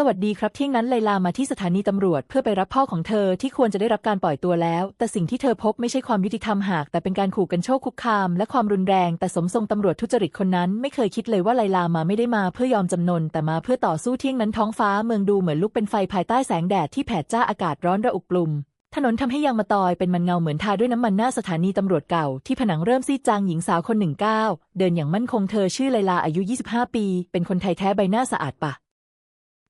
สวัสดีครับเที่ยงนั้นไลลามาที่สถานีตำรวจเพื่อไปรับพ่อของเธอที่ควรจะได้รับการปล่อยตัวแล้ว แต่สิ่งที่เธอพบไม่ใช่ความยุติธรรมหาก แต่เป็นการขู่กันโชคคุกคาม และความรุนแรง แต่สมทรงตำรวจทุจริตคนนั้น ไม่เคยคิดเลยว่าไลลามาไม่ได้มาเพื่อยอมจำนน แต่มาเพื่อต่อสู้เที่ยงนั้นท้องฟ้าเมืองดูเหมือนลุกเป็นไฟภายใต้แสงแดดที่แผดจ้าอากาศร้อนระอุกลุ่มถนนทำให้ยางมะตอยเป็นมันเงาเหมือนทาด้วยน้ำมันหน้าสถานีตำรวจเก่าที่ผนังเริ่มซีดจางหญิงสาวคนหนึ่งก้าวเดินอย่างมั่นคงเธอชื่อไลลาอายุ 25 ปี เป็นคนไทยแท้ใบหน้าสะอาดปะ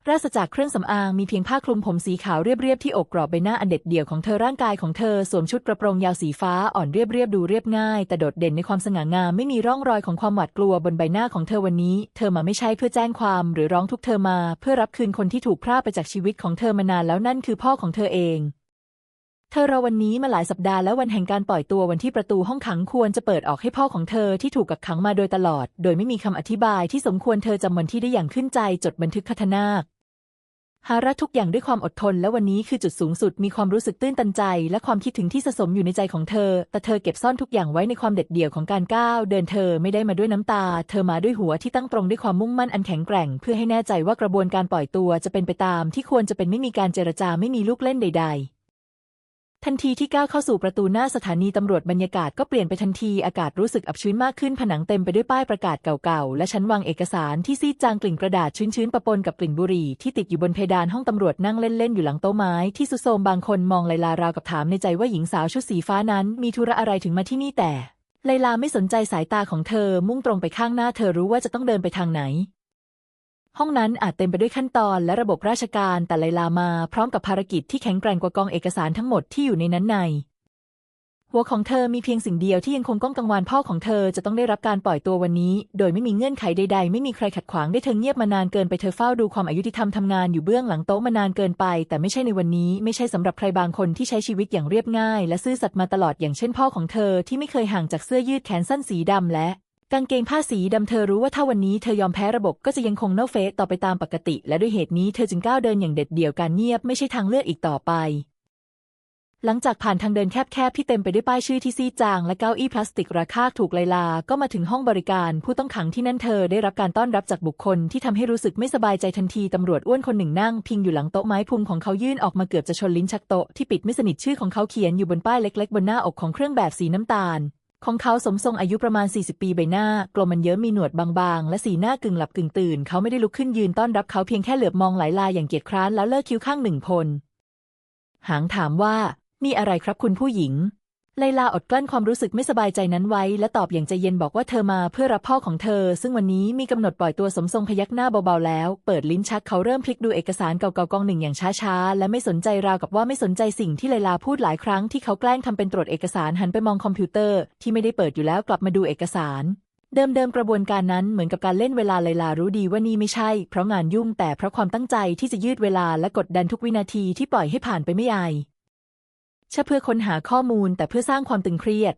ราศจากเครื่องสำอางมีเพียงผ้าคลุมผมสีขาวเรียบๆที่อกกรอบใบหน้าอันเด็ดเดี่ยวของเธอร่างกายของเธอสวมชุดกระโปรงยาวสีฟ้าอ่อนเรียบๆดูเรียบง่าย แต่โดดเด่นในความสง่างามไม่มีร่องรอยของความหวาดกลัวบนใบหน้าของเธอวันนี้ เธอมาไม่ใช่เพื่อแจ้งความหรือร้องทุกข์เธอมา เพื่อรับคืนคนที่ถูกพรากไปจากชีวิตของเธอมานานแล้วนั่นคือพ่อของเธอเอง เธอรอวันนี้มาหลายสัปดาห์แล้ววันแห่งการปล่อยตัววันที่ประตูห้องขังควรจะเปิดออกให้พ่อของเธอที่ถูกกักขังมาโดยตลอด โดยไม่มีคำอธิบายที่สมควรเธอจำวันที่ได้อย่างขึ้นใจจดบันทึกคทนาคหาระทุกอย่างด้วยความอดทนและวันนี้คือจุดสูงสุดมีความรู้สึกตื้นตันใจ และความคิดถึงที่สะสมอยู่ในใจของเธอ แต่เธอเก็บซ่อนทุกอย่างไว้ในความเด็ดเดี่ยวของการก้าวเดินเธอไม่ได้มาด้วยน้ำตา เธอมาด้วยหัวที่ตั้งตรงด้วยความมุ่งมั่นอันแข็งแกร่ง เพื่อให้แน่ใจว่ากระบวนการปล่อยตัวจะเป็นไปตามที่ควรจะเป็นไม่มีการเจรจาไม่มีลูกเล่นใด ๆ ทันทีที่ก้าวเข้าสู่ประตูหน้าสถานีตำรวจบรรยากาศก็เปลี่ยนไปทันทีอากาศรู้สึกอับชื้นมากขึ้นผนังเต็มไปด้วยป้ายประกาศเก่าๆ และชั้นวางเอกสารที่ซีดจางกลิ่นกระดาษชื้นๆปะปนกับกลิ่นบุหรี่ที่ติดอยู่บนเพดานห้องตำรวจนั่งเล่นๆ อยู่หลังโต๊ะไม้ที่สุโทรมบางคนมองไลลาราวกับถามในใจว่าหญิงสาวชุดสีฟ้านั้น มีธุระอะไรถึงมาที่นี่แต่ไลลาไม่สนใจสายตาของเธอมุ่งตรงไปข้างหน้าเธอรู้ว่าจะต้องเดินไปทางไหน ห้องนั้นอาจเต็มไปด้วยขั้นตอนและระบบราชการแต่ไลลามาพร้อมกับภารกิจที่แข็งแกร่งกว่ากองเอกสารทั้งหมดที่อยู่ในนั้นใน หัวของเธอมีเพียงสิ่งเดียวที่ยังคงก้องกังวานพ่อของเธอจะต้องได้รับการปล่อยตัววันนี้ โดยไม่มีเงื่อนไขใดๆ ไม่มีใครขัดขวางได้เธอเงียบมานานเกินไปเธอเฝ้าดูความอายุติธรรมทำงานอยู่เบื้องหลังโต๊ะมานานเกินไป แต่ไม่ใช่ในวันนี้ไม่ใช่สำหรับใครบางคนที่ใช้ชีวิตอย่างเรียบง่าย และซื่อสัตย์มาตลอดอย่างเช่นพ่อของเธอที่ไม่เคยห่างจากเสื้อยืดแขนสั้นสีดำและ กางเกงผ้าสีดำเธอรู้ว่าถ้าวันนี้เธอยอมแพ้ระบบก็จะยังคงเน่าเฟะต่อไปตามปกติ และด้วยเหตุนี้เธอจึงก้าวเดินอย่างเด็ดเดี่ยวการเงียบไม่ใช่ทางเลือกอีกต่อไป หลังจากผ่านทางเดินแคบๆที่เต็มไปด้วยป้ายชื่อที่ซีจางและเก้าอี้พลาสติกราคาถูกไลลา ก็มาถึงห้องบริการ ผู้ต้องขังที่นั่นเธอได้รับการต้อนรับจากบุคคลที่ทำให้รู้สึกไม่สบายใจทันทีตำรวจอ้วนคนหนึ่งนั่ง พิงอยู่หลังโต๊ะไม้พุงของเขายื่นออกมาเกือบจะชนลิ้นชักโต๊ะที่ปิดไม่สนิทชื่อของเขาเขียนอยู่บนป้ายเล็ก ๆ บนหน้าอกของเครื่องแบบสีน้ำตาล ของเขาสมทรงอายุประมาณ 40 ปีใบหน้ากลมมันเยอะมมีหนวดบางๆ และสีหน้ากึ่งหลับกึ่งตื่น เขาไม่ได้ลุกขึ้นยืนต้อนรับเขาเพียงแค่เหลือบมองหลายลายอย่างเกียจคร้านแล้วเลิกคิ้วข้างหนึ่งพล หางถามว่า มีอะไรครับคุณผู้หญิง ไลลาอดกลั้นความรู้สึกไม่สบายใจนั้นไว้ และตอบอย่างใจเย็นบอกว่าเธอมาเพื่อรับพ่อของเธอ ซึ่งวันนี้มีกำหนดปล่อยตัวสมทรงพยักหน้าเบาๆแล้ว เปิดลิ้นชักเขาเริ่มพลิกดูเอกสารเก่าๆกองหนึ่งอย่างช้าๆ และไม่สนใจราวกับว่าไม่สนใจสิ่งที่ไลลาพูดหลายครั้งที่เขาแกล้งทำเป็นตรวจเอกสารหันไปมองคอมพิวเตอร์ ที่ไม่ได้เปิดอยู่แล้วกลับมาดูเอกสาร เดิมๆกระบวนการนั้นเหมือนกับการเล่นเวลาไลลารู้ดีว่านี่ไม่ใช่ เพราะงานยุ่งแต่เพราะความตั้งใจที่จะยืดเวลาและกดดันทุกวินาทีที่ปล่อยให้ผ่านไปไม่อาย ใช่เพื่อค้นหาข้อมูลแต่เพื่อสร้างความตึงเครียด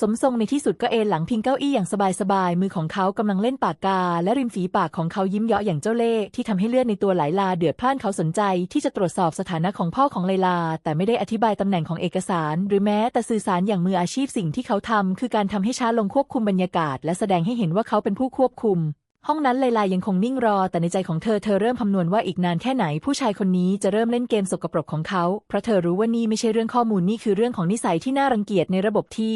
สมทรงในที่สุดก็เอนหลังพิงเก้าอี้อย่างสบายๆ มือของเขากำลังเล่นปากกา และริมฝีปากของเขายิ้มเยาะอย่างเจ้าเล่ห์ที่ทำให้เลือดในตัวไหลลาเดือดพล่านเขาสนใจที่จะตรวจสอบสถานะของพ่อของไลลา แต่ไม่ได้อธิบายตำแหน่งของเอกสาร หรือแม้แต่สื่อสารอย่างมืออาชีพสิ่งที่เขาทำคือการทำให้ช้าลงควบคุมบรรยากาศ และแสดงให้เห็นว่าเขาเป็นผู้ควบคุม ห้องนั้นไลลายังคงนิ่งรอ แต่ในใจของเธอเธอเริ่มคำนวณว่าอีกนานแค่ไหนผู้ชายคนนี้จะเริ่มเล่นเกมสกปรกของเขา เพราะเธอรู้ว่านี่ไม่ใช่เรื่องข้อมูลนี่คือเรื่องของนิสัยที่น่ารังเกียจในระบบที่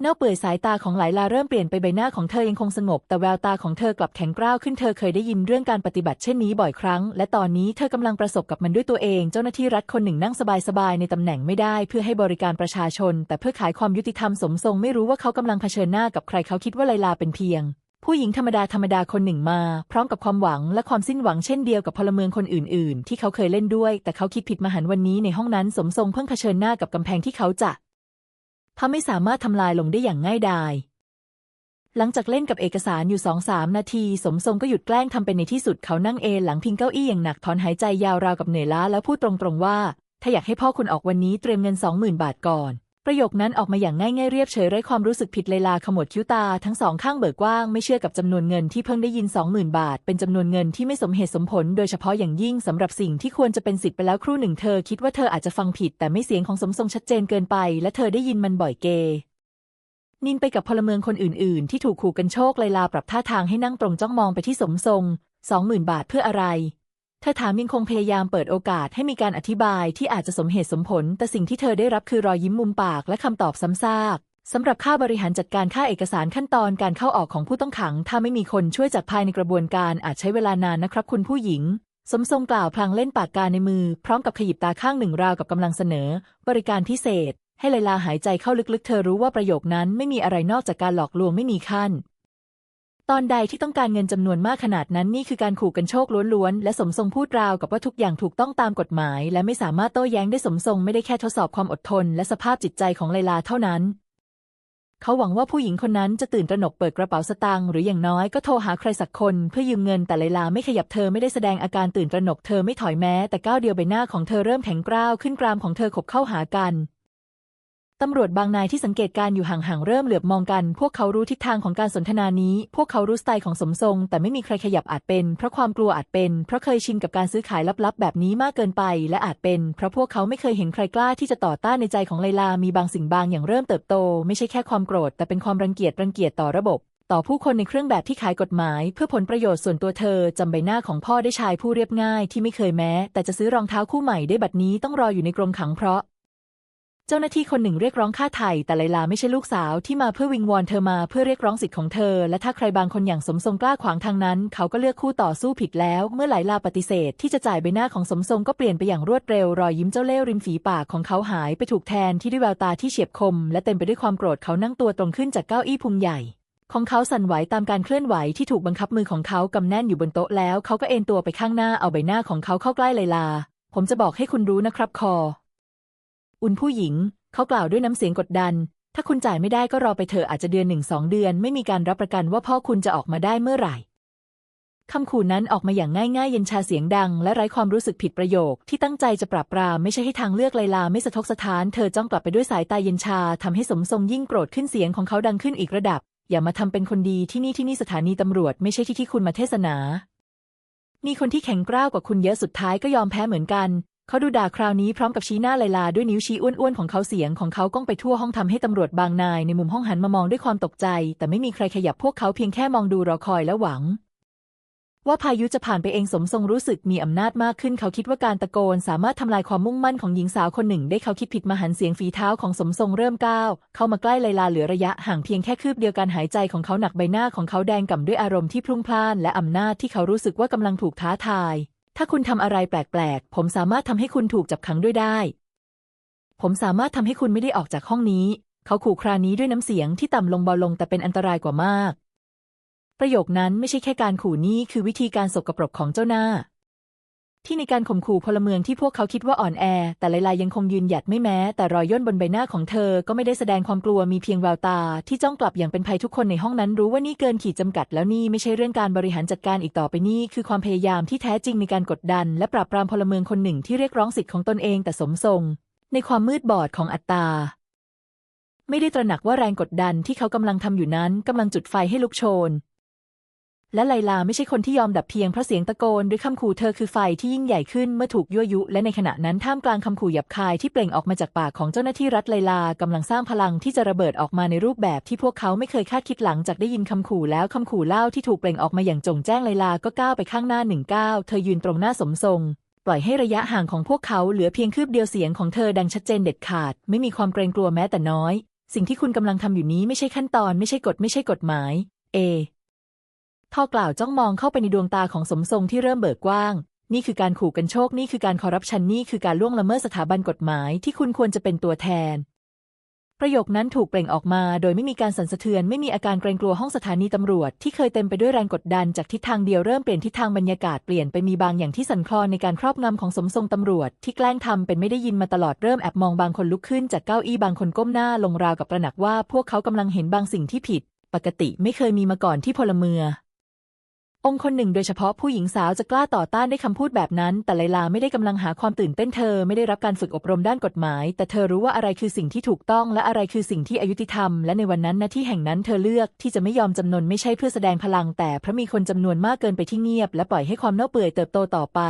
เน่าเปื่อยสายตาของหลายลาเริ่มเปลี่ยนไปใบหน้าของเธอยังคงสงบ แต่แววตาของเธอกลับแข็งกร้าวขึ้นเธอเคยได้ยินเรื่องการปฏิบัติเช่นนี้บ่อยครั้ง และตอนนี้เธอกำลังประสบกับมันด้วยตัวเอง เจ้าหน้าที่รัฐคนหนึ่งนั่งสบายๆในตำแหน่งไม่ได้ เพื่อให้บริการประชาชน แต่เพื่อขายความยุติธรรมสมทรงไม่รู้ว่าเขากำลังเผชิญหน้ากับใครเขาคิดว่าไลลาเป็นเพียง ผู้หญิงธรรมดาธรรมดาคนหนึ่งมา พร้อมกับความหวังและความสิ้นหวังเช่นเดียวกับพลเมืองคนอื่น ๆ ที่เขาเคยเล่นด้วย แต่เขาคิดผิดมหันวันนี้ในห้องนั้นสมทรงเพิ่งเผชิญหน้ากับกำแพงที่เขาจะทำไม่สามารถทำลายลงได้อย่างง่ายดายหลังจากเล่นกับเอกสารอยู่สองสามนาที สมทรงก็หยุดแกล้งทำเป็นในที่สุดเขานั่งเอนหลังพิงเก้าอี้อย่างหนักถอนหายใจยาวราวกับเหนื่อยล้าแล้วพูดตรงๆว่า ถ้าอยากให้พ่อคุณออกวันนี้เตรียมเงินสองหมื่นบาทก่อน ประโยคนั้นออกมาอย่างง่ายๆเรียบเฉยไร้ความรู้สึกผิดเลยลาขมวดคิ้วตาทั้งสองข้างเบิกกว้างไม่เชื่อกับจำนวนเงินที่เพิ่งได้ยินสองหมื่นบาท เป็นจำนวนเงินที่ไม่สมเหตุสมผล โดยเฉพาะอย่างยิ่งสำหรับสิ่งที่ควรจะเป็นสิทธิ์ไปแล้วครู่หนึ่งเธอคิดว่าเธออาจจะฟังผิด แต่ไม่เสียงของสมทรงชัดเจนเกินไป และเธอได้ยินมันบ่อยเกนินไปกับพลเมืองคนอื่นๆ ที่ถูกขู่กันโชคไลยลาปรับท่าทางให้นั่งตรงจ้องมองไปที่สมทรงสองหมื่นบาทเพื่ออะไร ธอถามยังคงพยายามเปิดโอกาสให้มีการอธิบายที่อาจจะสมเหตุสมผล แต่สิ่งที่เธอได้รับคือรอยยิ้มมุมปากและคำตอบซ้ำซากสำหรับค่าบริหารจัดการค่าเอกสารขั้นตอนการเข้าออกของผู้ต้องขัง ถ้าไม่มีคนช่วยจากภายในกระบวนการอาจใช้เวลานานนะครับคุณผู้หญิง สมทรงกล่าวพลางเล่นปากกาในมือ พร้อมกับขยิบตาข้างหนึ่งราวกับกำลังเสนอ บริการพิเศษ ให้ไลลาหายใจเข้าลึกๆ เธอรู้ว่าประโยคนั้นไม่มีอะไรนอกจากการหลอกลวงไม่มีขั้น ตอนใดที่ต้องการเงินจำนวนมากขนาดนั้นนี่คือการขู่กันโชคล้วนๆ และสมทรงพูดราวกับว่าทุกอย่างถูกต้องตามกฎหมาย และไม่สามารถโต้แย้งได้สมทรงไม่ได้แค่ทดสอบความอดทน และสภาพจิตใจของไลลาเท่านั้น เขาหวังว่าผู้หญิงคนนั้นจะตื่นตระหนกเปิดกระเป๋าสตางค์หรืออย่างน้อยก็โทรหาใครสักคนเพื่อยืมเงินแต่ไลลาไม่ขยับเธอไม่ได้แสดงอาการตื่นตระหนกเธอไม่ถอยแม้ แต่ก้าวเดียวใบหน้าของเธอเริ่มแข็งกร้าวขึ้นกรามของเธอขบเข้าหากัน ตำรวจบางนายที่สังเกตการอยู่ห่างๆเริ่มเหลือบมองกัน พวกเขารู้ทิศทางของการสนทนานี้ พวกเขารู้สไตล์ของสมทรง แต่ไม่มีใครขยับอาจเป็น เพราะความกลัวอาจเป็น เพราะเคยชินกับการซื้อขายลับๆ แบบนี้มากเกินไป และอาจเป็น เพราะพวกเขาไม่เคยเห็นใครกล้าที่จะต่อต้านในใจของไลลา มีบางสิ่งบางอย่างเริ่มเติบโต ไม่ใช่แค่ความโกรธ แต่เป็นความรังเกียจรังเกียจต่อระบบต่อผู้คนในเครื่องแบบที่ขายกฎหมาย เพื่อผลประโยชน์ส่วนตัวเธอจำใบหน้าของพ่อได้ชายผู้เรียบง่ายที่ไม่เคยแม้ แต่จะซื้อรองเท้าคู่ใหม่ได้บัดนี้ต้องรออยู่ในกรงขังเพราะ เจ้าหน้าที่คนหนึ่งเรียกร้องค่าไถ่แต่ไลลาไม่ใช่ลูกสาวที่มาเพื่อวิงวอนเธอมาเพื่อเรียกร้องสิทธิ์ของเธอ และถ้าใครบางคนอย่างสมทรงกล้าขวางทางนั้น เขาก็เลือกคู่ต่อสู้ผิดแล้ว เมื่อไลลาปฏิเสธ ที่จะจ่ายใบหน้าของสมทรงก็เปลี่ยนไปอย่างรวดเร็วรอยยิ้มเจ้าเล่ห์ริมฝีปากของเขาหายไปถูกแทนที่ด้วยแววตาที่เฉียบคม และเต็มไปด้วยความโกรธเขานั่งตัวตรงขึ้นจากเก้าอี้พุงใหญ่ของเขาสั่นไหวตามการเคลื่อนไหวที่ถูกบังคับมือของเขากำแน่นอยู่บนโต๊ะแล้ว เขาก็เอนตัวไปข้างหน้าเอาใบหน้าของเขาเข้าใกล้ไลลา ผมจะบอกให้คุณรู้นะครับคอ อุนผู้หญิง เขากล่าวด้วยน้ำเสียงกดดัน ถ้าคุณจ่ายไม่ได้ก็รอไปเถอะอาจจะเดือนหนึ่งสองเดือน ไม่มีการรับประกันว่าพ่อคุณจะออกมาได้เมื่อไหร่คำขู่นั้นออกมาอย่างง่ายๆ เย็นชาเสียงดัง และไร้ความรู้สึกผิดประโยค ที่ตั้งใจจะปราบปรามไม่ใช่ให้ทางเลือกไลลาไม่สะทกสะท้าน เธอจ้องกลับไปด้วยสายตาเย็นชาทำให้สมทรงยิ่งโกรธขึ้นเสียงของเขาดังขึ้นอีกระดับ อย่ามาทำเป็นคนดีที่นี่ที่นี่สถานีตำรวจไม่ใช่ที่ที่คุณมาเทศนา มีคนที่แข็งกร้าวกว่าคุณเยอะสุดท้ายก็ยอมแพ้เหมือนกัน เขาดูด่าคราวนี้พร้อมกับชี้หน้าไลลาด้วยนิ้วชี้อ้วนๆของเขาเสียงของเขาก้องไปทั่วห้องทำให้ตำรวจบางนายในมุมห้องหันมามองด้วยความตกใจ แต่ไม่มีใครขยับพวกเขาเพียงแค่มองดูรอคอยและหวัง ว่าพายุจะผ่านไปเองสมทรงรู้สึกมีอำนาจมากขึ้น เขาคิดว่าการตะโกนสามารถทำลายความมุ่งมั่นของหญิงสาวคนหนึ่ง ได้เขาคิดผิดมาหันเสียงฝีเท้าของสมทรงเริ่มก้าวเข้ามาใกล้ไลลาเหลือระยะห่างเพียงแค่คืบเดียวการหายใจของเขาหนักใบหน้าของเขาแดงก่ำด้วยอารมณ์ที่พลุ่งพล่านและอำนาจที่เขารู้สึกว่ากำลังถูกท้าทาย ถ้าคุณทำอะไรแปลกๆ ผมสามารถทำให้คุณถูกจับขังด้วยได้ ผมสามารถทำให้คุณไม่ได้ออกจากห้องนี้ เขาขู่ครานี้ด้วยน้ำเสียงที่ต่ำลงเบาลงแต่เป็นอันตรายกว่ามาก ประโยคนั้นไม่ใช่แค่การขู่นี้คือวิธีการสกรปรกของเจ้าหน้า ที่ในการข่มขู่พลเมืองที่พวกเขาคิดว่าอ่อนแอ แต่ลลายังคงยืนหยัดไม่แม้ แต่รอยย่นบนใบหน้าของเธอก็ไม่ได้แสดงความกลัวมีเพียงแววตา ที่จ้องกลับอย่างเป็นภัยทุกคนในห้องนั้นรู้ว่านี่เกินขีดจำกัดแล้วนี่ไม่ใช่เรื่องการบริหารจัดการอีกต่อไปนี่คือความพยายามที่แท้จริงในการกดดัน และปราบปรามพลเมืองคนหนึ่งที่เรียกร้องสิทธิ์ของตนเองแต่สมทรง ในความมืดบอดของอัตตาไม่ได้ตระหนักว่าแรงกดดันที่เขากำลังทำอยู่นั้นกำลังจุดไฟให้ลุกโชน และไลลาไม่ใช่คนที่ยอมดับเพียงเพราะเสียงตะโกนหรือคำขู่เธอคือไฟที่ยิ่งใหญ่ขึ้นเมื่อถูกยั่วยุ และในขณะนั้นท่ามกลางคำขู่หยาบคายที่เปล่งออกมาจากปากของเจ้าหน้าที่รัฐไลลากำลังสร้างพลังที่จะระเบิดออกมาในรูปแบบที่พวกเขาไม่เคยคาดคิดหลังจากได้ยินคำขู่แล้วคำขู่เล่าที่ถูกเปล่งออกมาอย่างจงแจ้งไลลาก็ก้าวไปข้างหน้าหนึ่งก้าวเธอยืนตรงหน้าสมทรงปล่อยให้ระยะห่างของพวกเขาเหลือเพียงคืบเดียวเสียงของเธอดังชัดเจนเด็ดขาด ไม่มีความเกรงกลัวแม้แต่น้อย สิ่งที่คุณกำลังทำอยู่นี้ไม่ใช่ขั้นตอนไม่ใช่กฎไม่ใช่กฎหมาย เอ ทอกล่าวจ้องมองเข้าไปในดวงตาของสมทรงที่เริ่มเบิกกว้าง นี่คือการขู่กันโชค นี่คือการคอร์รัปชัน นี่คือการล่วงละเมิดสถาบันกฎหมายที่คุณควรจะเป็นตัวแทน ประโยคนั้นถูกเปล่งออกมา โดยไม่มีการสั่นสะเทือน ไม่มีอาการเกรงกลัวห้องสถานีตำรวจ ที่เคยเต็มไปด้วยแรงกดดันจากทิศทางเดียวเริ่มเปลี่ยนทิศทางบรรยากาศเปลี่ยนไปมีบางอย่างที่สั่นคลอนในการครอบงำของสมทรงตำรวจ ที่แกล้งทำเป็นไม่ได้ยินมาตลอดเริ่มแอบมองบางคนลุกขึ้นจากเก้าอี้บางคนก้มหน้าลงราวกับตระหนักว่า พวกเขากำลังเห็นบางสิ่งที่ผิด ปกติไม่เคยมีมาก่อนที่พลเมือง องค์คนหนึ่งโดยเฉพาะผู้หญิงสาวจะกล้าต่อต้านได้คำพูดแบบนั้น แต่ไลลาไม่ได้กำลังหาความตื่นเต้นเธอไม่ได้รับการฝึกอบรมด้านกฎหมาย แต่เธอรู้ว่าอะไรคือสิ่งที่ถูกต้องและอะไรคือสิ่งที่อายุติธรรม และในวันนั้นณที่แห่งนั้นเธอเลือกที่จะไม่ยอมจำนนไม่ใช่เพื่อแสดงพลัง แต่เพราะมีคนจำนวนมากเกินไปที่เงียบ และปล่อยให้ความเน่าเปื่อยเติบโตต่อไป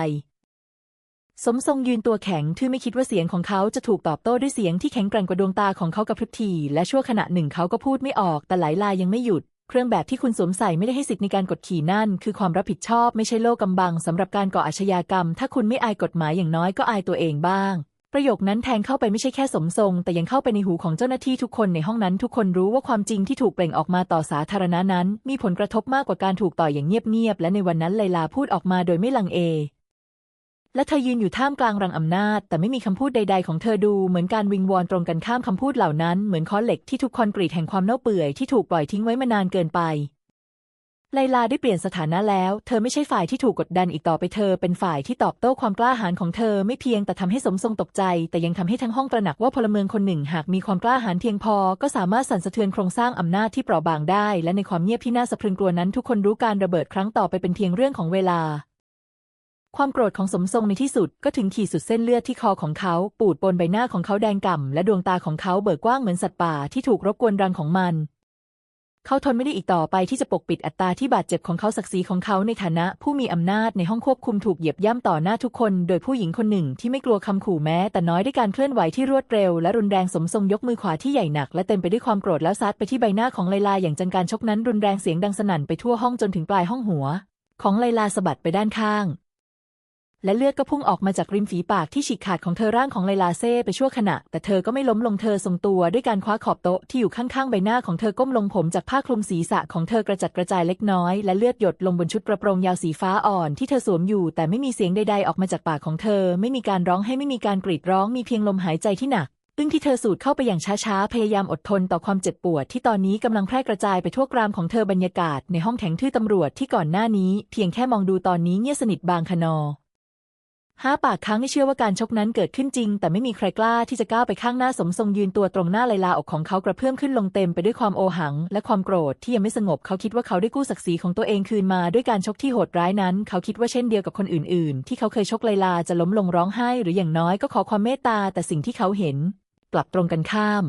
สมทรงยืนตัวแข็งที่ไม่คิดว่าเสียงของเขาจะถูกตอบโต้ด้วยเสียงที่แข็งแกร่งกว่าดวงตาของเขากระพริบทีและชั่วขณะหนึ่งเขาก็พูดไม่ออกแต่ไหลลายยังไม่หยุด เครื่องแบบที่คุณสวมใส่ไม่ได้ให้สิทธิ์ในการกดขี่นั่น คือความรับผิดชอบไม่ใช่โลกกำบังสำหรับการก่ออาชญากรรม ถ้าคุณไม่อายกฎหมายอย่างน้อยก็อายตัวเองบ้าง ประโยคนั้นแทงเข้าไปไม่ใช่แค่สมทรง แต่ยังเข้าไปในหูของเจ้าหน้าที่ทุกคนในห้องนั้นทุกคนรู้ว่าความจริงที่ถูกเปล่งออกมาต่อสาธารณะนั้น มีผลกระทบมากกว่าการถูกต่อยอย่างเงียบๆและในวันนั้นไลลาพูดออกมาโดยไม่ลังเอ และเธอยืนอยู่ท่ามกลางรังอำนาจ แต่ไม่มีคำพูดใด ๆ ของเธอดูเหมือนการวิงวอนตรงกันข้ามคำพูดเหล่านั้น เหมือนค้อนเหล็กที่ทุกคอนกรีตแห่งความเน่าเปื่อยที่ถูกปล่อยทิ้งไว้มานานเกินไปไลลาได้เปลี่ยนสถานะแล้ว เธอไม่ใช่ฝ่ายที่ถูกกดดันอีกต่อไปเธอ เป็นฝ่ายที่ตอบโต้ความกล้าหาญของเธอไม่เพียงแต่ทำให้สมทรงตกใจ แต่ยังทำให้ทั้งห้องตระหนักว่าพลเมืองคนหนึ่งหากมีความกล้าหาญเพียงพอ ก็สามารถสั่นสะเทือนโครงสร้างอำนาจที่เปราะบางได้ และในความเงียบที่น่าสะพรึงกลัวนั้นทุกคนรู้การระเบิดครั้งต่อไปเป็นเพียงเรื่องของเวลา ความโกรธของสมทรงในที่สุดก็ถึงขีดสุดเส้นเลือดที่คอของเขา ปูดบนใบหน้าของเขาแดงก่ำและดวงตาของเขาเบิกกว้างเหมือนสัตว์ป่าที่ถูกรบกวนรังของมัน เขาทนไม่ได้อีกต่อไปที่จะปกปิดอัตราที่บาดเจ็บของเขาศักดิ์ศรีของเขาในฐานะ ผู้มีอำนาจในห้องควบคุมถูกเหยียบย่ำต่อหน้าทุกคน โดยผู้หญิงคนหนึ่งที่ไม่กลัวคำขู่แม้ แต่น้อยด้วยการเคลื่อนไหวที่รวดเร็วและรุนแรงสมทรงยกมือขวาที่ใหญ่หนักและเต็มไปด้วยความโกรธแล้วซัดไปที่ใบหน้าของไลลาอย่างจังการชกนั้นรุนแรงเสียงดังสนั่นไปทั่วห้องจนถึงปลายห้องหัว ของไลลาสะบัดไปด้านข้าง และเลือดก็พุ่งออกมาจากริมฝีปากที่ฉีกขาดของเธอร่างของไลลาเซ่ไปชั่วขณะ แต่เธอก็ไม่ล้มลงเธอทรงตัวด้วยการคว้าขอบโต๊ะที่อยู่ข้างๆใบหน้าของเธอก้มลงผมจากผ้าคลุมศีรษะของเธอกระจัดกระจายเล็กน้อย และเลือดหยดลงบนชุดกระโปรงยาวสีฟ้าอ่อนที่เธอสวมอยู่ แต่ไม่มีเสียงใดๆออกมาจากปากของเธอ ไม่มีการร้องให้ไม่มีการกรีดร้องมีเพียงลมหายใจที่หนักอึ้งที่เธอสูดเข้าไปอย่างช้าๆ พยายามอดทนต่อความเจ็บปวดที่ตอนนี้กำลังแพร่กระจายไปทั่วกรามของเธอบรรยากาศในห้องแข็งทื่อตำรวจที่ก่อนหน้านี้ เพียงแค่มองดูตอนนี้เงียบสนิทบางคนอ ห้าปากค้างไม่เชื่อว่าการชกนั้นเกิดขึ้นจริง แต่ไม่มีใครกล้าที่จะก้าวไปข้างหน้าสมทรงยืนตัวตรงหน้าไลลาอกของเขากระเพื่อมขึ้นลงเต็มไปด้วยความโอหัง และความโกรธที่ยังไม่สงบ เขาคิดว่าเขาได้กู้ศักดิ์ศรีของตัวเองคืนมาด้วยการชกที่โหดร้ายนั้น เขาคิดว่าเช่นเดียวกับคนอื่น ๆ ที่เขาเคยชกไลลาจะล้มลงร้องไห้ หรืออย่างน้อยก็ขอความเมตตาแต่สิ่งที่เขาเห็น กลับตรงกันข้าม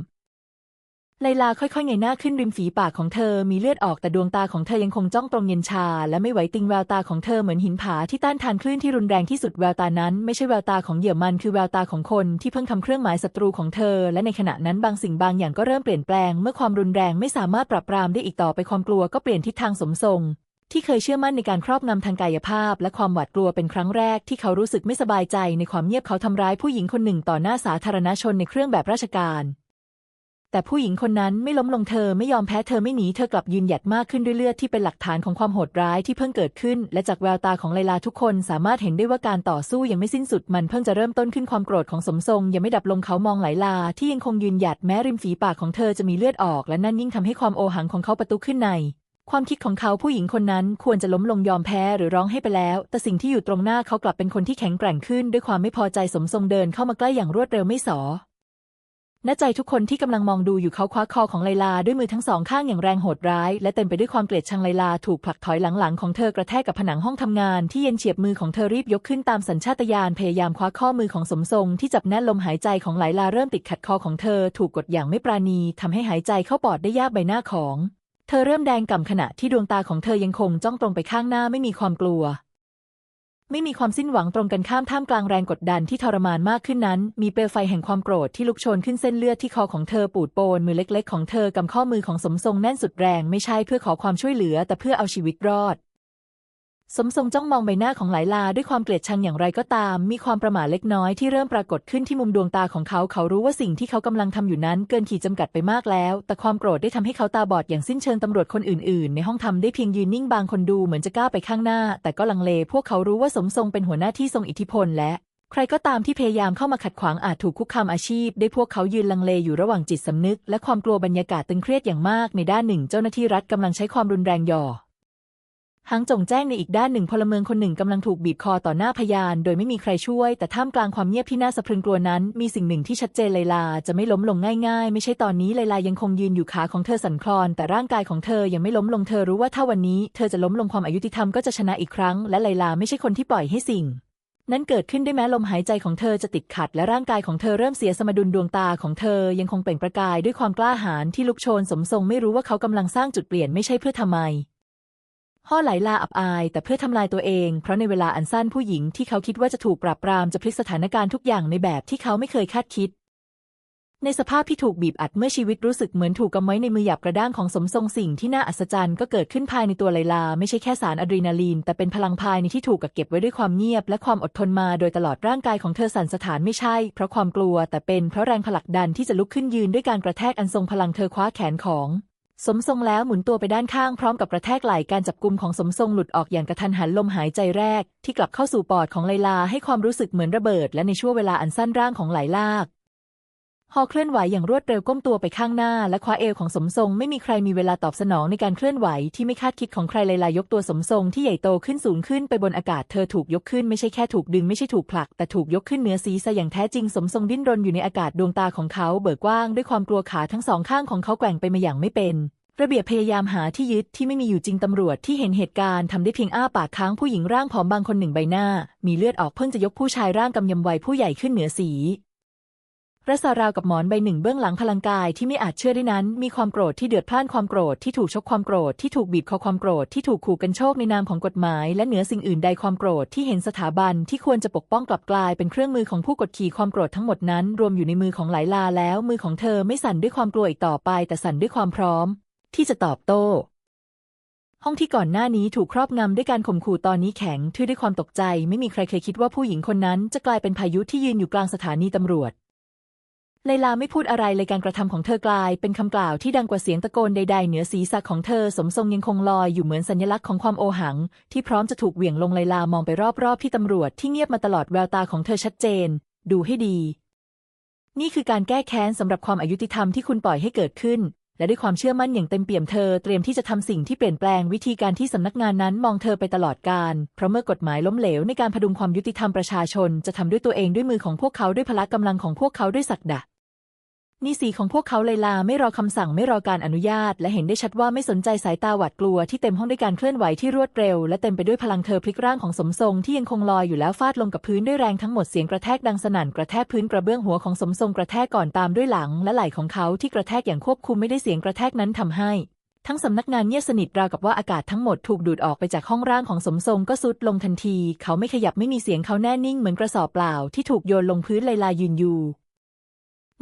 ไลลาค่อยๆเงยหน้าขึ้นริมฝีปากของเธอมีเลือดออกแต่ดวงตาของเธอยังคงจ้องตรงเย็นชา และไม่ไหวติงแววตาของเธอเหมือนหินผาที่ต้านทานคลื่นที่รุนแรงที่สุดแววตานั้นไม่ใช่แววตาของเหยื่อมันคือแววตาของคนที่เพิ่งทำเครื่องหมายศัตรูของเธอ และในขณะนั้นบางสิ่งบางอย่างก็เริ่มเปลี่ยนแปลง เมื่อความรุนแรงไม่สามารถปรับปรามได้อีกต่อไปความกลัวก็เปลี่ยนทิศทางสมทรงที่เคยเชื่อมั่นในการครอบงำทางกายภาพ และความหวาดกลัวเป็นครั้งแรกที่เขารู้สึกไม่สบายใจในความเงียบเขาทำร้ายผู้หญิงคนหนึ่งต่อหน้าสาธารณชนในเครื่องแบบราชการ แต่ผู้หญิงคนนั้นไม่ล้มลงเธอไม่ยอมแพ้เธอไม่หนีเธอกลับยืนหยัดมากขึ้นด้วยเลือดที่เป็นหลักฐานของความโหดร้ายที่เพิ่งเกิดขึ้น และจากแววตาของไลลาทุกคนสามารถเห็นได้ว่าการต่อสู้ยังไม่สิ้นสุดมันเพิ่งจะเริ่มต้นขึ้นความโกรธของสมทรงยังไม่ดับลงเขามองไหลลาที่ยังคงยืนหยัดแม้ริมฝีปากของเธอจะมีเลือดออก และนั่นยิ่งทำให้ความโอหังของเขาประตุขึ้นในความคิดของเขาผู้หญิงคนนั้นควรจะล้มลงยอมแพ้หรือร้องให้ไปแล้ว แต่สิ่งที่อยู่ตรงหน้าเขากลับเป็นคนที่แข็งแกร่งขึ้น ด้วยความไม่พอใจสมทรงเดินเข้ามาใกล้อย่างรวดเร็วไม่สอ ณใจทุกคนที่กำลังมองดูอยู่เขาคว้าคอของไลลาด้วยมือทั้งสองข้างอย่างแรงโหดร้าย และเต็มไปด้วยความเกลียดชังไลลาถูกผลักถอยหลังๆของเธอกระแทกกับผนังห้องทำงานที่เย็นเฉียบมือของเธอรีบยกขึ้นตามสัญชาตญาณพยายามคว้าข้อมือของสมทรงที่จับแน่นลมหายใจของไลลาเริ่มติดขัดคอของเธอถูกกดอย่างไม่ปราณีทำให้หายใจเข้าปอดได้ยากใบหน้าของ เธอเริ่มแดงก่ำขณะที่ดวงตาของเธอยังคงจ้องตรงไปข้างหน้าไม่มีความกลัว ไม่มีความสิ้นหวังตรงกันข้ามท่ามกลางแรงกดดันที่ทรมานมากขึ้นนั้น มีเปลวไฟแห่งความโกรธที่ลุกโชนขึ้นเส้นเลือดที่คอของเธอปูดโปนมือเล็ก ๆ ของเธอกำข้อมือของสมทรงแน่นสุดแรงไม่ใช่เพื่อขอความช่วยเหลือ แต่เพื่อเอาชีวิตรอด สมทรงจ้องมองใบหน้าของหลายลาด้วยความเกลียดชังอย่างไรก็ตาม มีความประหม่าเล็กน้อยที่เริ่มปรากฏขึ้นที่มุมดวงตาของเขาเขารู้ว่าสิ่งที่เขากำลังทำอยู่นั้นเกินขีดจำกัดไปมากแล้ว แต่ความโกรธได้ทำให้เขาตาบอดอย่างสิ้นเชิงตำรวจคนอื่นๆ ในห้องทำได้เพียงยืนนิ่งบางคนดูเหมือนจะก้าวไปข้างหน้า แต่ก็ลังเลพวกเขารู้ว่าสมทรงเป็นหัวหน้าที่ทรงอิทธิพลและใครก็ตามที่พยายามเข้ามาขัดขวางอาจถูกคุกคามอาชีพ ได้พวกเขายืนลังเลอยู่ระหว่างจิตสำนึก และความกลัวบรรยากาศตึงเครียดอย่างมากในด้านหนึ่ง เจ้าหน้าที่รัฐกำลังใช้ความรุนแรงหย่อ หางจงแจ้งในอีกด้านหนึ่งพลเมืองคนหนึ่งกำลังถูกบีบคอต่อหน้าพยาน โดยไม่มีใครช่วย แต่ท่ามกลางความเงียบที่น่าสะพรึงกลัวนั้น มีสิ่งหนึ่งที่ชัดเจนไลยลาจะไม่ล้มลงง่ายๆ ไม่ใช่ตอนนี้ไลยลายังคงยืนอยู่ขาของเธอสั่นคลอน แต่ร่างกายของเธอยังไม่ล้มลงเธอรู้ว่าถ้าวันนี้เธอจะล้มลงความอายุติธรรมก็จะชนะอีกครั้ง และไลลาไม่ใช่คนที่ปล่อยให้สิ่งนั้นเกิดขึ้นได้แม้ลมหายใจของเธอจะติดขัด และร่างกายของเธอเริ่มเสียสมดุลดวงตาของเธอยังคงเปล่งประกายด้วยความกล้าหาญที่ลุกโชนสมทรงไม่รู้ว่าเขากำลังสร้างจุดเปลี่ยนไม่ใช่เพื่อทำไม ห่อไหลลาอับอาย แต่เพื่อทำลายตัวเอง เพราะในเวลาอันสั้นผู้หญิงที่เขาคิดว่าจะถูกปราบปรามจะพลิกสถานการณ์ทุกอย่างในแบบที่เขาไม่เคยคาดคิด ในสภาพที่ถูกบีบอัดเมื่อชีวิตรู้สึกเหมือนถูกกำไว้ในมือหยาบกระด้างของสมทรงสิ่งที่น่าอัศจรรย์ก็เกิดขึ้นภายในตัวไลลา ไม่ใช่แค่สารอะดรีนาลีน แต่เป็นพลังภายในที่ถูกกักเก็บไว้ด้วยความเงียบ และความอดทนมาโดยตลอดร่างกายของเธอสั่นสะท้านไม่ใช่ เพราะความกลัวแต่เป็นเพราะแรงผลักดันที่จะลุกขึ้นยืนด้วยการกระแทกอันทรงพลังเธอคว้าแขนของ สมทรงแล้วหมุนตัวไปด้านข้างพร้อมกับกระแทกไหล่การจับกุมของสมทรงหลุดออกอย่างกระทันหันลมหายใจแรก ที่กลับเข้าสู่ปอดของไลลาให้ความรู้สึกเหมือนระเบิด และในช่วงเวลาอันสั้นร่างของไหลลาก ฮอเคลื่อนไหวอย่างรวดเร็วก้มตัวไปข้างหน้า และคว้าเอวของสมทรง ไม่มีใครมีเวลาตอบสนองในการเคลื่อนไหวที่ไม่คาดคิดของใครไลลายกตัวสมทรงที่ใหญ่โตขึ้นสูงขึ้นไปบนอากาศเธอถูกยกขึ้นไม่ใช่แค่ถูกดึงไม่ใช่ถูกผลัก แต่ถูกยกขึ้นเหนือศีรษะอย่างแท้จริง สมทรงดิ้นรนอยู่ในอากาศดวงตาของเขาเบิกกว้างด้วยความกลัวขาทั้งสองข้างของเขาแกว่งไปมาอย่างไม่เป็นระเบียบพยายามหาที่ยึดที่ไม่มีอยู่จริงตำรวจที่เห็นเหตุการณ์ทำได้เพียงอ้าปากค้างผู้หญิงร่างผอมบางคนหนึ่งใบหน้า มีเลือดออกเพิ่งจะยกผู้ชายร่างกำยำวัยผู้ใหญ่ขึ้นเหนือสี รัสาราวกับหมอนใบหนึ่งเบื้องหลังพลังกายที่ไม่อาจเชื่อได้นั้น มีความโกรธที่เดือดพล่านความโกรธที่ถูกชกความโกรธที่ถูกบีบคอความโกรธที่ถูกขู่กันโชคในนามของกฎหมาย และเหนือสิ่งอื่นใดความโกรธที่เห็นสถาบันที่ควรจะปกป้องกลับกลายเป็นเครื่องมือของผู้กดขี่ความโกรธทั้งหมดนั้นรวมอยู่ในมือของหลายลาแล้วมือของเธอไม่สั่นด้วยความกลัวอีกต่อไป แต่สั่นด้วยความพร้อม ที่จะตอบโต้ห้องที่ก่อนหน้านี้ถูกครอบงำด้วยการข่มขู่ตอนนี้แข็งทื่อด้วยความตกใจ ไม่มีใครเคยคิดว่าผู้หญิงคนนั้นจะกลายเป็นพายุที่ยืนอยู่กลางสถานีตำรวจ ไลลาไม่พูดอะไรเลยการกระทำของเธอกลาย เป็นคำกล่าวที่ดังกว่าเสียงตะโกนใด ๆ เหนือศีรษะของเธอสมทรงยังคงลอยอยู่เหมือนสัญลักษณ์ของความโอหัง ที่พร้อมจะถูกเหวี่ยงลงไลลามองไปรอบๆที่ตำรวจที่เงียบมาตลอดแววตาของเธอชัดเจน ดูให้ดี นี่คือการแก้แค้นสำหรับความอายุติธรรมที่คุณปล่อยให้เกิดขึ้น และด้วยความเชื่อมั่นอย่างเต็มเปี่ยมเธอเตรียมที่จะทำสิ่งที่เปลี่ยนแปลงวิธีการที่สำนักงานนั้นมองเธอไปตลอดการเพราะเมื่อกฎหมายล้มเหลวในการพดุงความยุติธรรมประชาชนจะทำด้วยตัวเองด้วยมือของพวกเขาด้วยพละกำลังของพวกเขาด้วยศักดะ นี่สีของพวกเขาเลยลาไม่รอคำสั่งไม่รอการอนุญาต และเห็นได้ชัดว่าไม่สนใจสายตาหวาดกลัวที่เต็มห้องด้วยการเคลื่อนไหวที่รวดเร็ว และเต็มไปด้วยพลังเธอพลิกร่างของสมทรงที่ยังคงลอยอยู่แล้วฟาดลงกับพื้นด้วยแรงทั้งหมดเสียงกระแทกดังสนั่นกระแทกพื้นกระเบื้องหัวของสมทรงกระแทกก่อนตามด้วยหลัง และไหล่ของเขาที่กระแทกอย่างควบคุมไม่ได้เสียงกระแทกนั้นทำให้ ทั้งสำนักงานเงียบสนิทราวกับว่าอากาศทั้งหมดถูกดูดออกไปจากห้องร่างของสมทรงก็สุดลงทันที เขาไม่ขยับไม่มีเสียงเขาแน่นิ่งเหมือนกระสอบเปล่าที่ถูกโยนลงพื้นไลลายืนอยู่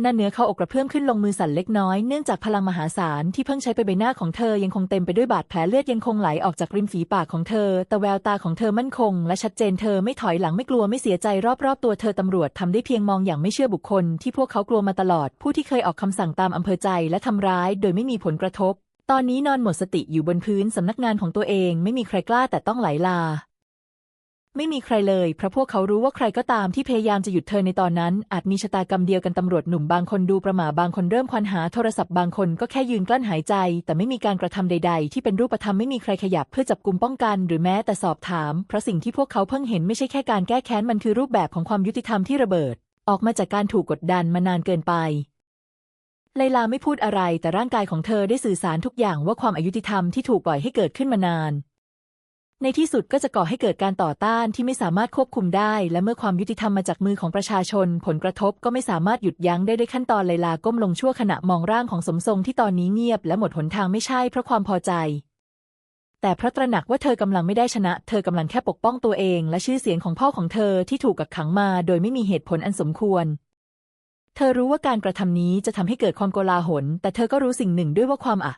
หน้าเนื้อเขาอกกระเพื่อมขึ้นลงมือสั่นเล็กน้อยเนื่องจากพลังมหาศาลที่เพิ่งใช้ไปใบหน้าของเธอยังคงเต็มไปด้วยบาดแผลเลือดยังคงไหลออกจากริมฝีปากของเธอ แต่แววตาของเธอมั่นคง และชัดเจนเธอไม่ถอยหลังไม่กลัวไม่เสียใจรอบๆตัวเธอตำรวจทำได้เพียงมองอย่างไม่เชื่อบุคคลที่พวกเขากลัวมาตลอด ผู้ที่เคยออกคำสั่งตามอำเภอใจและทำร้ายโดยไม่มีผลกระทบ ตอนนี้นอนหมดสติอยู่บนพื้นสำนักงานของตัวเอง ไม่มีใครกล้าแต่ต้องไหลลา ไม่มีใครเลย เพราะพวกเขารู้ว่าใครก็ตามที่พยายามจะหยุดเธอในตอนนั้น อาจมีชะตากรรมเดียวกันตำรวจหนุ่มบางคนดูประหม่าบางคนเริ่มควันหาโทรศัพท์บางคนก็แค่ยืนกลั้นหายใจ แต่ไม่มีการกระทำใด ๆ ที่เป็นรูปธรรมไม่มีใครขยับเพื่อจับกลุ่มป้องกัน หรือแม้แต่สอบถาม เพราะสิ่งที่พวกเขาเพิ่งเห็นไม่ใช่แค่การแก้แค้นมันคือรูปแบบของความยุติธรรมที่ระเบิด ออกมาจากการถูกกดดันมานานเกินไปไลลาไม่พูดอะไรแต่ร่างกายของเธอได้สื่อสารทุกอย่างว่าความอายุติธรรมที่ถูกปล่อยให้เกิดขึ้นมานาน ในที่สุดก็จะก่อให้เกิดการต่อต้านที่ไม่สามารถควบคุมได้ และเมื่อความยุติธรรมมาจากมือของประชาชน ผลกระทบก็ไม่สามารถหยุดยั้งได้ด้วยขั้นตอนไลลาก้มลงชั่วขณะมองร่างของสมทรงที่ตอนนี้เงียบและหมดหนทางไม่ใช่เพราะความพอใจ แต่เพราะตระหนักว่าเธอกำลังไม่ได้ชนะ เธอกำลังแค่ปกป้องตัวเอง และชื่อเสียงของพ่อของเธอที่ถูกกักขังมา โดยไม่มีเหตุผลอันสมควรเธอรู้ว่าการกระทำนี้จะทำให้เกิดความโกลาหล แต่เธอก็รู้สิ่งหนึ่งด้วยว่าความอะ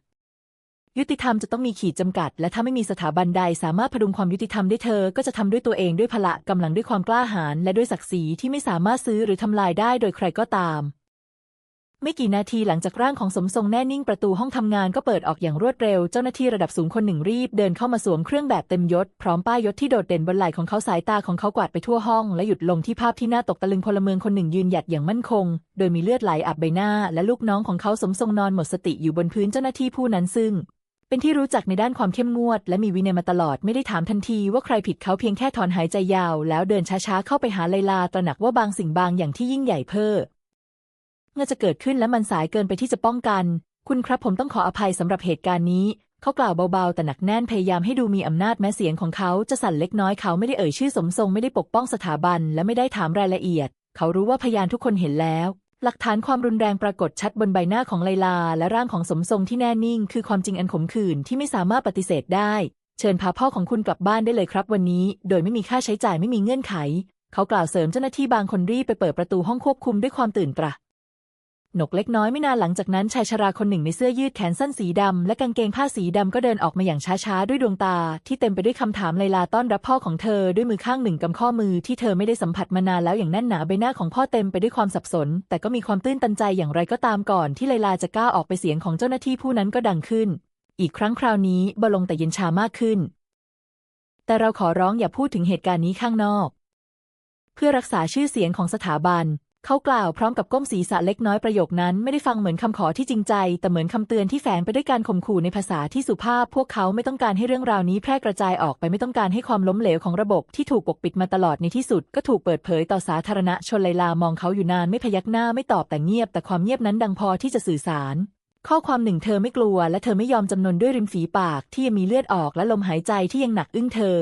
ยุติธรรมจะต้องมีขีดจำกัด และถ้าไม่มีสถาบันใดสามารถพดุงความยุติธรรมได้เธอ ก็จะทำด้วยตัวเองด้วยพละกำลังด้วยความกล้าหาญและด้วยศักดิ์ศรีที่ไม่สามารถซื้อหรือทำลายได้โดยใครก็ตาม ไม่กี่นาทีหลังจากร่างของสมทรงแน่นิ่งประตูห้องทำงานก็เปิดออกอย่างรวดเร็ว เจ้าหน้าที่ระดับสูงคนหนึ่งรีบเดินเข้ามาสวมเครื่องแบบเต็มยศพร้อมป้ายยศที่โดดเด่นบนไหล่ของเขาสายตาของเขากวาดไปทั่วห้อง และหยุดลงที่ภาพที่น่าตกตะลึงพลเมืองคนหนึ่งยืนหยัดอย่างมั่นคง โดยมีเลือดไหลอาบใบหน้า และลูกน้องของเขาสมทรงนอนหมดสติอยู่บนพื้นเจ้าหน้าที่ผู้นั้นซึ่ง เป็นที่รู้จักในด้านความเข้มงวด และมีวินัยมาตลอดไม่ได้ถามทันทีว่าใครผิดเขาเพียงแค่ถอนหายใจยาว แล้วเดินช้าๆเข้าไปหาไลลาตระหนักว่าบางสิ่งบางอย่างที่ยิ่งใหญ่เพ้อเมื่อจะเกิดขึ้นและมันสายเกินไปที่จะป้องกัน คุณครับผมต้องขออภัยสำหรับเหตุการณ์นี้เขากล่าวเบาๆ แต่หนักแน่นพยายามให้ดูมีอำนาจแม้เสียงของเขาจะสั่นเล็กน้อยเขาไม่ได้เอ่ยชื่อสมทรงไม่ได้ปกป้องสถาบัน และไม่ได้ถามรายละเอียด เขารู้ว่าพยานทุกคนเห็นแล้ว หลักฐานความรุนแรงปรากฏชัดบนใบหน้าของไลลา และร่างของสมทรงที่แน่นิ่ง คือความจริงอันขมขื่นที่ไม่สามารถปฏิเสธได้ เชิญพาพ่อของคุณกลับบ้านได้เลยครับวันนี้ โดยไม่มีค่าใช้จ่ายไม่มีเงื่อนไข เขากล่าวเสริมเจ้าหน้าที่บางคนรีบไปเปิดประตูห้องควบคุมด้วยความตื่นตระ นกเล็กน้อยไม่นานหลังจากนั้นชายชราคนหนึ่งในเสื้อยืดแขนสั้นสีดำและกางเกงผ้าสีดำก็เดินออกมาอย่างช้าๆ ด้วยดวงตา ที่เต็มไปด้วยคำถามไลลาต้อนรับพ่อของเธอด้วยมือข้างหนึ่งกำข้อมือที่เธอไม่ได้สัมผัสมานานแล้วอย่างแน่นหนาใบหน้าของพ่อเต็มไปด้วยความสับสน แต่ก็มีความตื้นตันใจอย่างไรก็ตามก่อน ที่ไลลาจะก้าวออกไปเสียงของเจ้าหน้าที่ผู้นั้นก็ดังขึ้น อีกครั้งคราวนี้บลงแต่เย็นชามากขึ้น แต่เราขอร้องอย่าพูดถึงเหตุการณ์นี้ข้างนอก เพื่อรักษาชื่อเสียงของสถาบัน เขากล่าวพร้อมกับก้มศีรษะเล็กน้อยประโยคนั้นไม่ได้ฟังเหมือนคำขอที่จริงใจ แต่เหมือนคำเตือนที่แฝงไปด้วยการข่มขู่ในภาษาที่สุภาพ พวกเขาไม่ต้องการให้เรื่องราวนี้แพร่กระจายออกไปไม่ต้องการให้ความล้มเหลวของระบบที่ถูกปกปิดมาตลอดในที่สุด ก็ถูกเปิดเผยต่อสาธารณชนไลลามองเขาอยู่นานไม่พยักหน้าไม่ตอบแต่เงียบ แต่ความเงียบนั้นดังพอที่จะสื่อสารข้อความหนึ่งเธอไม่กลัวและเธอไม่ยอมจำนนด้วยริมฝีปากที่ยังมีเลือดออกและลมหายใจที่ยังหนักอึ้งเธอ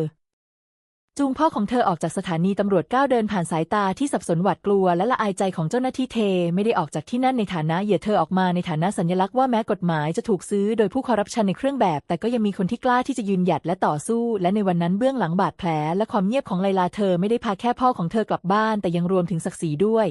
จูงพ่อของเธอออกจากสถานีตำรวจก้าวเดินผ่านสายตาที่สับสนหวาดกลัวและละอายใจของเจ้าหน้าที่เท ไม่ได้ออกจากที่นั่นในฐานะเหยื่อเธอออกมาในฐานะสัญลักษณ์ว่าแม้กฎหมายจะถูกซื้อโดยผู้คอร์รัปชันในเครื่องแบบ แต่ก็ยังมีคนที่กล้าที่จะยืนหยัดและต่อสู้ และในวันนั้นเบื้องหลังบาดแผล และความเงียบของไลลาเธอไม่ได้พาแค่พ่อของเธอกลับบ้าน แต่ยังรวมถึงศักดิ์ศรีด้วย